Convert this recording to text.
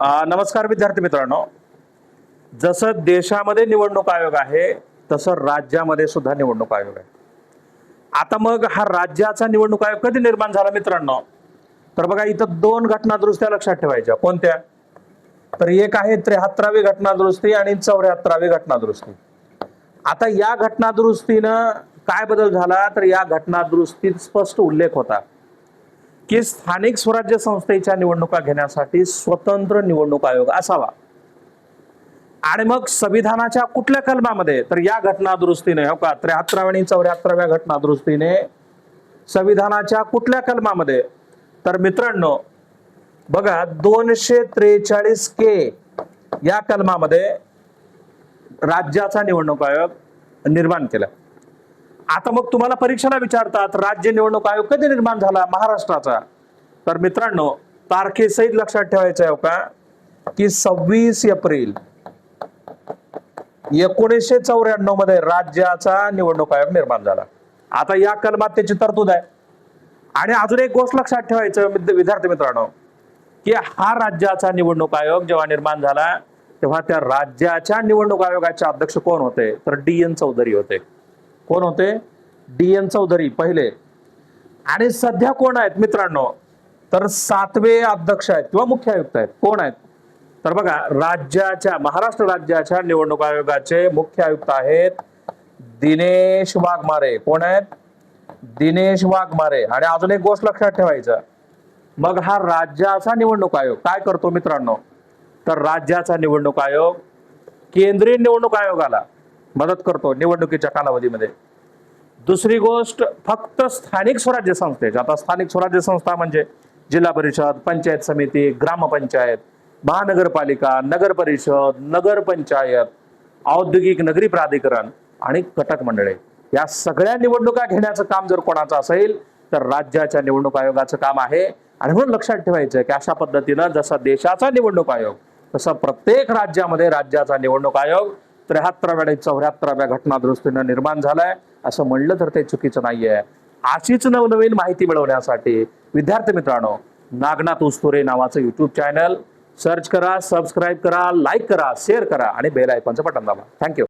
नमस्कार विद्यार्थी मित्रांनो. जसं देशामध्ये निवडणूक आयोग आहे तसं राज्यामध्ये सुद्धा निवडणूक आयोग आहे. आता मग हा राज्याचा निवडणूक आयोग कधी निर्माण झाला मित्रांनो? तर बघा इथं दोन घटना दुरुस्त्या लक्षात ठेवायच्या. कोणत्या? तर एक आहे त्र्याहत्तरावी घटना दुरुस्ती आणि चौऱ्याहत्तरावी घटना दुरुस्ती आता या घटना दुरुस्तीनं काय बदल झाला? तर या घटना दुरुस्तीत स्पष्ट उल्लेख होता. की स्थानिक स्वराज्य संस्थेच्या निवडणुका घेण्यासाठी स्वतंत्र निवडणूक आयोग असावा. आणि मग संविधानाच्या कुठल्या कलमामध्ये? तर या घटना दुरुस्तीने हो का? त्र्याहत्तराव्या आणि चौऱ्याहत्तराव्या घटना दुरुस्तीने संविधानाच्या कुठल्या कलमामध्ये? तर मित्रांनो बघा दोनशे त्रेचाळीस के या कलमामध्ये राज्याचा निवडणूक आयोग निर्माण केला. आता मग तुम्हाला परीक्षेला विचारतात राज्य निवडणूक आयोग कधी निर्माण झाला महाराष्ट्राचा? तर मित्रांनो तारखेसहित लक्षात ठेवायचं आहे का? की सव्वीस एप्रिल एकोणीसशे चौऱ्याण्णवमध्ये राज्याचा निवडणूक आयोग निर्माण झाला. आता या कलमात त्याची तरतूद आहे. आणि अजून एक गोष्ट लक्षात ठेवायचं विद्यार्थी मित्रांनो की हा राज्याचा निवडणूक आयोग जेव्हा निर्माण झाला तेव्हा त्या राज्याच्या निवडणूक आयोगाचे अध्यक्ष कोण होते? तर डी एन चौधरी होते. कोण होते? डी एन चौधरी पहिले. आणि सध्या कोण आहेत मित्रांनो? तर सातवे अध्यक्ष आहेत किंवा मुख्य आयुक्त आहेत. कोण आहेत? तर बघा राज्याच्या महाराष्ट्र राज्याच्या निवडणूक आयोगाचे मुख्य आयुक्त आहेत दिनेश वाघमारे. कोण आहेत? दिनेश वाघमारे. आणि अजून एक गोष्ट लक्षात ठेवायचं. मग हा राज्याचा निवडणूक आयोग काय करतो मित्रांनो? तर राज्याचा निवडणूक आयोग केंद्रीय निवडणूक आयोगाला. मदत करतो निवडणुकीच्या कालावधीमध्ये. दुसरी गोष्ट फक्त स्थानिक स्वराज्य संस्थेच्या आता स्थानिक स्वराज्य संस्था म्हणजे जिल्हा परिषद पंचायत समिती ग्रामपंचायत महानगरपालिका नगर परिषद नगरपंचायत औद्योगिक नगरी प्राधिकरण आणि कटक मंडळे. या सगळ्या निवडणुका घेण्याचं काम जर कोणाचं असेल तर राज्याच्या निवडणूक आयोगाचं काम आहे. आणि म्हणून लक्षात ठेवायचं की अशा पद्धतीनं जसा देशाचा निवडणूक आयोग तसं प्रत्येक राज्यामध्ये राज्याचा निवडणूक आयोग त्र्याहत्तराव्या आणि चौऱ्याहत्तराव्या घटना दुरुस्तीनं निर्माण झालाय. असं म्हणलं तर ते चुकीचं नाहीये. अशीच नवनवीन माहिती मिळवण्यासाठी विद्यार्थी मित्रांनो नागनाथ उस्तुरे नावाचं युट्यूब चॅनल सर्च करा सबस्क्राईब करा लाईक करा शेअर करा आणि बेल आयकॉनचं बटन दाबा. Thank you